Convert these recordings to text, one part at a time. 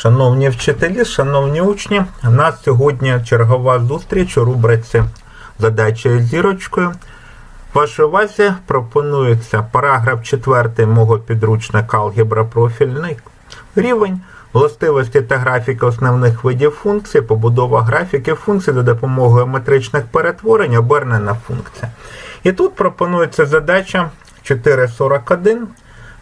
Шановні вчителі, шановні учні, у нас сьогодні чергова зустріч у рубриці Задача зірочкою. Вашій увазі пропонується параграф 4 мого підручника алгебра профільний рівень, властивості та графіки основних видів функцій, побудова графіків функцій за допомогою метричних перетворень, обернена функція. І тут пропонується задача 4.41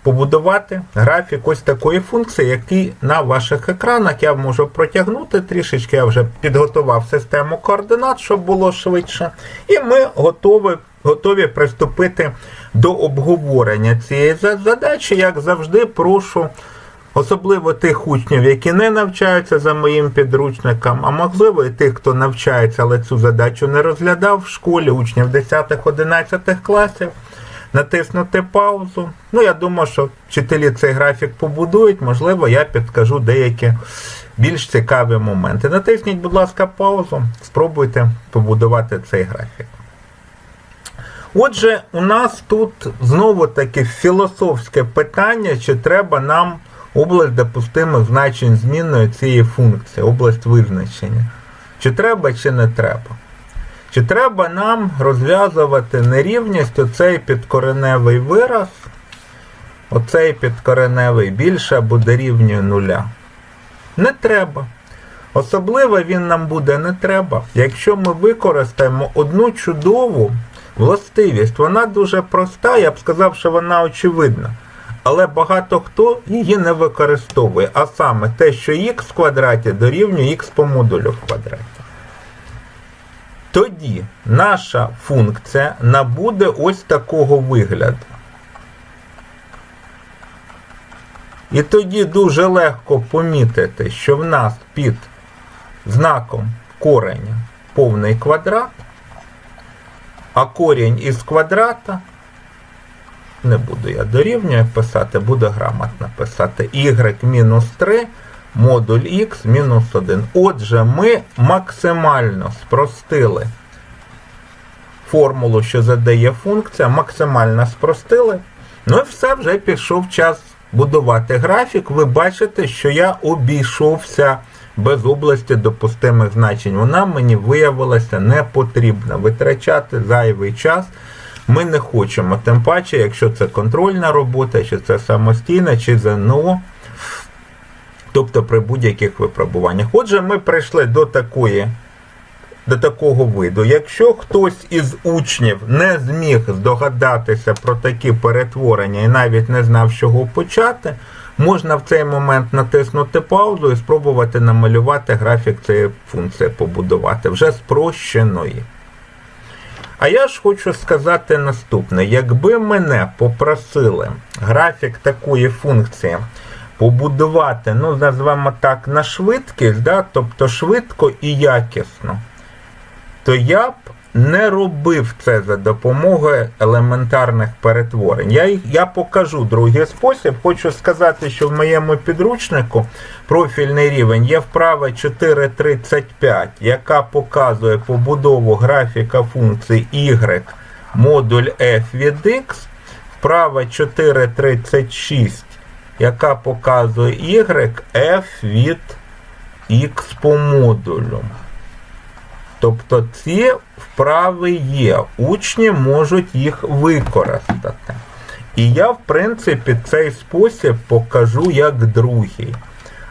побудувати графік ось такої функції, який на ваших екранах я можу протягнути трішечки. Я вже підготував систему координат, щоб було швидше. І ми готові, готові приступити до обговорення цієї задачі. Як завжди, прошу. Особливо тих учнів, які не навчаються за моїм підручником, а можливо і тих, хто навчається, але цю задачу не розглядав в школі, учнів 10-11 класів, натиснути паузу. Ну, я думаю, що вчителі цей графік побудують, можливо, я підкажу деякі більш цікаві моменти. Натисніть, будь ласка, паузу, спробуйте побудувати цей графік. Отже, у нас тут знову таки філософське питання, чи треба нам область допустимих значень змінної цієї функції, область визначення. Чи треба, чи не треба. Чи треба нам розв'язувати нерівність оцей підкореневий вираз, оцей підкореневий більше або дорівнює нуля? Не треба. Особливо він нам буде не треба, якщо ми використаємо одну чудову властивість. Вона дуже проста, я б сказав, що вона очевидна. Але багато хто її не використовує. А саме те, що х в квадраті дорівнює х по модулю в квадраті. Тоді наша функція набуде ось такого вигляду. І тоді дуже легко помітити, що в нас під знаком кореня повний квадрат, а корінь із квадрата, не буду я дорівнює писати, буду грамотно писати, y мінус 3 модуль x мінус 1. Отже, ми максимально спростили формулу, що задає функція, максимально спростили. Ну і все, вже пішов час будувати графік. Ви бачите, що я обійшовся без області допустимих значень. Вона мені виявилася не потрібна. Витрачати зайвий час ми не хочемо. Тим паче, якщо це контрольна робота, чи це самостійна, чи ЗНО. Тобто при будь-яких випробуваннях. Отже, ми прийшли до такої. До такого виду. Якщо хтось із учнів не зміг здогадатися про такі перетворення і навіть не знав, з чого почати, можна в цей момент натиснути паузу і спробувати намалювати графік цієї функції побудувати, вже спрощеної. А я ж хочу сказати наступне: якби мене попросили графік такої функції побудувати, ну, назвемо так, на швидкість, да, тобто швидко і якісно, то я б не робив це за допомогою елементарних перетворень. Я, я покажу другий спосіб. Хочу сказати, що в моєму підручнику профільний рівень є вправа 4.35, яка показує побудову графіка функції y модуль f від x, вправа 4.36, яка показує y f від x по модулю. Тобто ці вправи є, учні можуть їх використати. І я, в принципі, цей спосіб покажу як другий.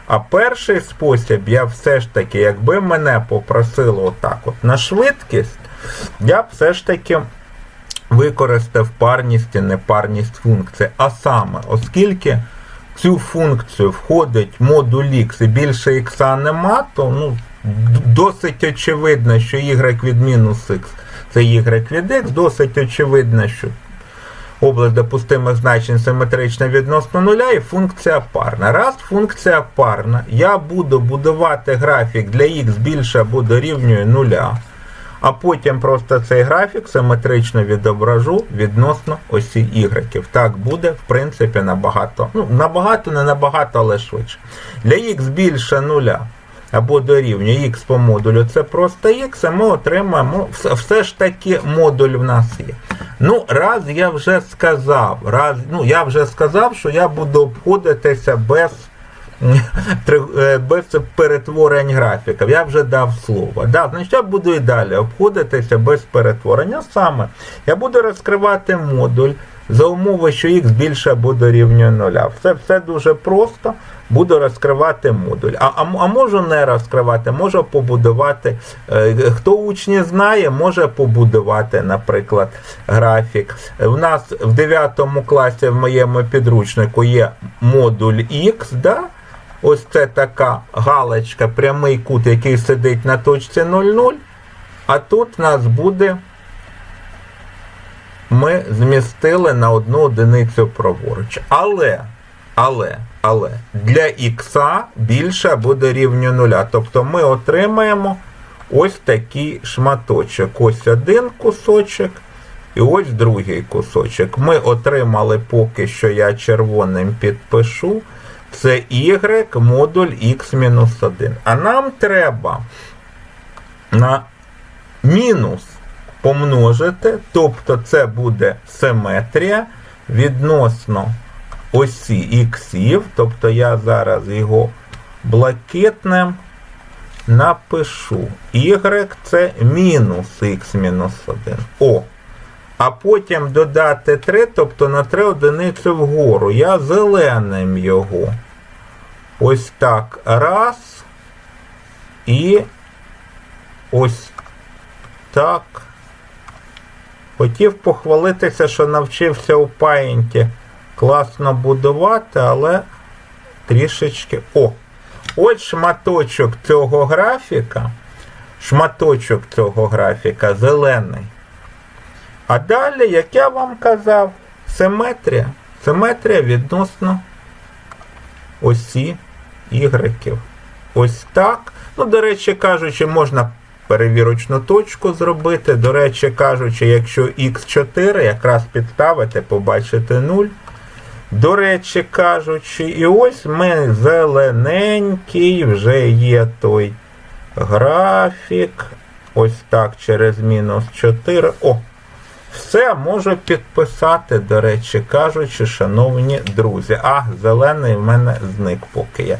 А перший спосіб, я все ж таки, якби мене попросили отак от на швидкість, я б все ж таки використав парність і непарність функції. А саме, оскільки цю функцію входить модуль x і більше x нема, то ну, досить очевидно, що y від мінус x це y від x, досить очевидно, що область допустимих значень симетрична відносно нуля і функція парна. Раз функція парна, я буду будувати графік для x більше або дорівнює нуля, а потім просто цей графік симетрично відображу відносно осі y. Так буде, в принципі, набагато. Ну, набагато, не набагато, але швидше. Для x більше нуля або дорівнює x по модулю, це просто x, і ми отримаємо, все, ж таки модуль в нас є. Ну, раз я вже сказав, раз, ну, я вже сказав, що я буду обходитися без без перетворень графіків. Я вже дав слово. Да, значить, я буду і далі обходитися без перетворення. Саме я буду розкривати модуль за умови, що х більше або дорівнює нуля. Все, все дуже просто. Буду розкривати модуль. А, а, а можу не розкривати, можу побудувати. е, Хто учні знає, може побудувати, наприклад, графік. У нас в 9 класі в моєму підручнику є модуль X, да? Ось це така галочка, прямий кут, який сидить на точці 0,0. А тут у нас буде. Ми змістили на одну одиницю праворуч. Але, але, але для х більше буде рівню нуля. Тобто ми отримаємо ось такий шматочок. Ось один кусочок і ось другий кусочок. Ми отримали поки що я червоним підпишу. Це y модуль x-1. А нам треба на мінус помножити, тобто це буде симетрія відносно осі іксів, тобто я зараз його блакитним напишу. Y це мінус х мінус 1. О. А потім додати 3, тобто на 3 одиниці вгору. Я зеленим його. Ось так. Раз. І ось так. Хотів похвалитися, що навчився у Paint класно будувати, але трішечки. О! Ось шматочок цього графіка. Шматочок цього графіка зелений. А далі, як я вам казав, симетрія. Симетрія відносно осі ігреків. Ось так. Ну, до речі кажучи, можна перевірочну точку зробити. До речі кажучи, якщо х4 якраз підставити, побачите 0. До речі кажучи, і ось ми зелененький, вже є той графік. Ось так, через мінус 4. О! Все можу підписати, до речі кажучи, шановні друзі. А, зелений в мене зник поки я.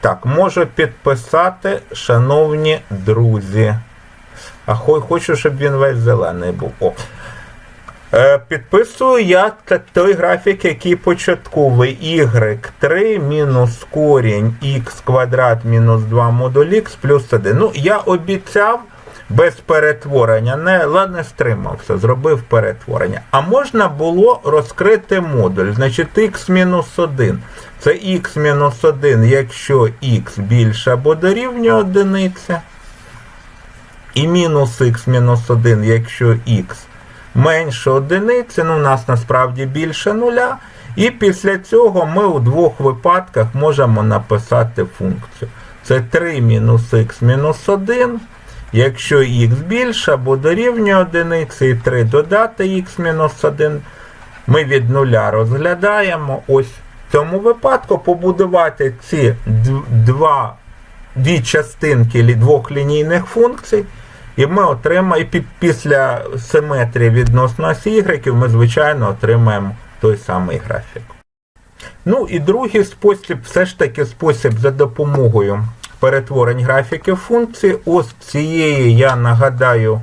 Так, можу підписати, шановні друзі. А хочу, щоб він весь зелений був. О. Е, підписую я той графік, який початковий. Y3 мінус корінь х квадрат мінус 2 модуль х плюс 1. Ну, я обіцяв без перетворення, не, не стримався, зробив перетворення. А можна було розкрити модуль. Значить, х-1. Це х-1, якщо х більше або дорівнює одиниці. І мінус х-1, якщо х менше одиниці, ну у нас насправді більше нуля. І після цього ми у двох випадках можемо написати функцію. Це 3 мінус х мінус 1. Якщо х більше або дорівнює одиниці, і 3 додати х мінус 1, ми від нуля розглядаємо. Ось в цьому випадку побудувати ці два, дві частинки двох лінійних функцій. І ми отримаємо, і після симетрії відносно осі Y ми, звичайно, отримаємо той самий графік. Ну і другий спосіб, все ж таки спосіб за допомогою перетворень графіків функцій. Ось цієї, я нагадаю,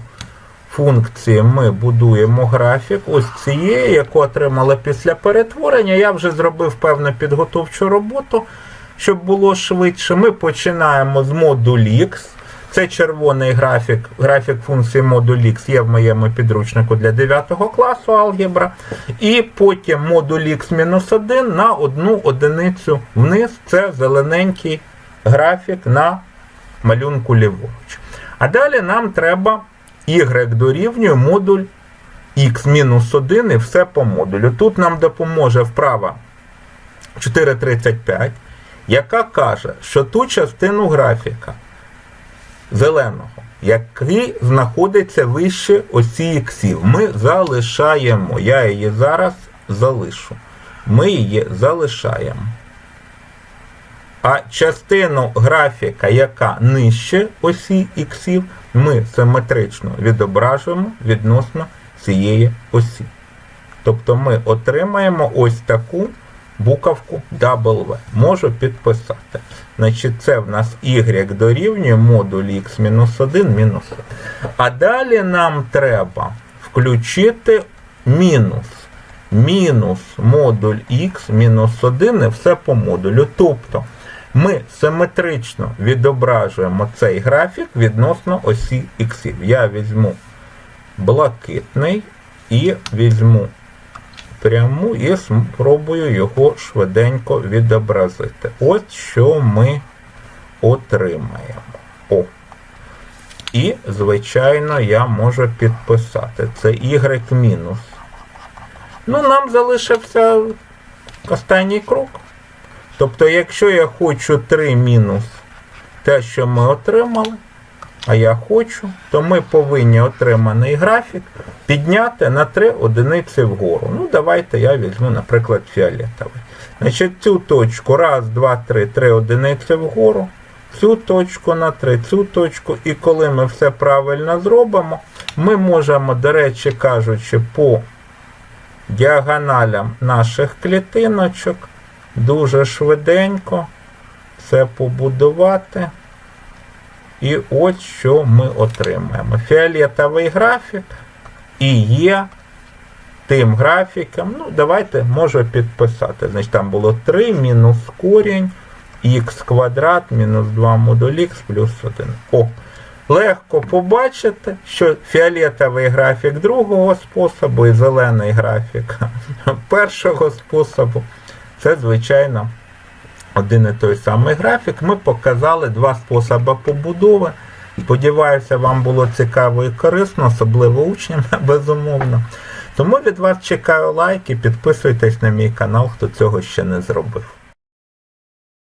функції ми будуємо графік. Ось цієї, яку отримали після перетворення. Я вже зробив певну підготовчу роботу, щоб було швидше. Ми починаємо з модуль X. Це червоний графік, графік функції модуль X є в моєму підручнику для 9 класу алгебра. І потім модуль X-1 на одну одиницю вниз. Це зелененький графік на малюнку ліворуч. А далі нам треба y дорівнює модуль x-1 і все по модулю. Тут нам допоможе вправа 435, яка каже, що ту частину графіка зеленого, який знаходиться вище осі іксів, ми залишаємо. Я її зараз залишу. Ми її залишаємо. А частину графіка, яка нижче осі іксів, ми симетрично відображуємо відносно цієї осі. Тобто ми отримаємо ось таку буковку W. Можу підписати. Значить, це в нас y дорівнює модуль x-1 мінус 1. А далі нам треба включити мінус. Мінус модуль x мінус 1 і все по модулю. Тобто ми симетрично відображуємо цей графік відносно осі х. Я візьму блакитний і візьму пряму і спробую його швиденько відобразити. Ось що ми отримаємо. О. І, звичайно, я можу підписати. Це y мінус. Ну, нам залишився останній крок. Тобто, якщо я хочу 3 мінус те, що ми отримали, а я хочу, то ми повинні отриманий графік підняти на 3 одиниці вгору. Ну, давайте я візьму, наприклад, фіолетовий. Значить, цю точку, раз, два, три, три одиниці вгору, цю точку на 3, цю точку, і коли ми все правильно зробимо, ми можемо, до речі кажучи, по діагоналям наших клітиночок дуже швиденько це побудувати. І ось що ми отримаємо. Фіолетовий графік і є тим графіком. Ну, давайте можу підписати. Значить, там було 3 мінус корінь х квадрат мінус 2 модуль х плюс 1. О, легко побачити, що фіолетовий графік другого способу і зелений графік першого способу. Це, звичайно, один і той самий графік. Ми показали два способи побудови. Сподіваюся, вам було цікаво і корисно, особливо учням, безумовно. Тому від вас чекаю лайки, підписуйтесь на мій канал, хто цього ще не зробив.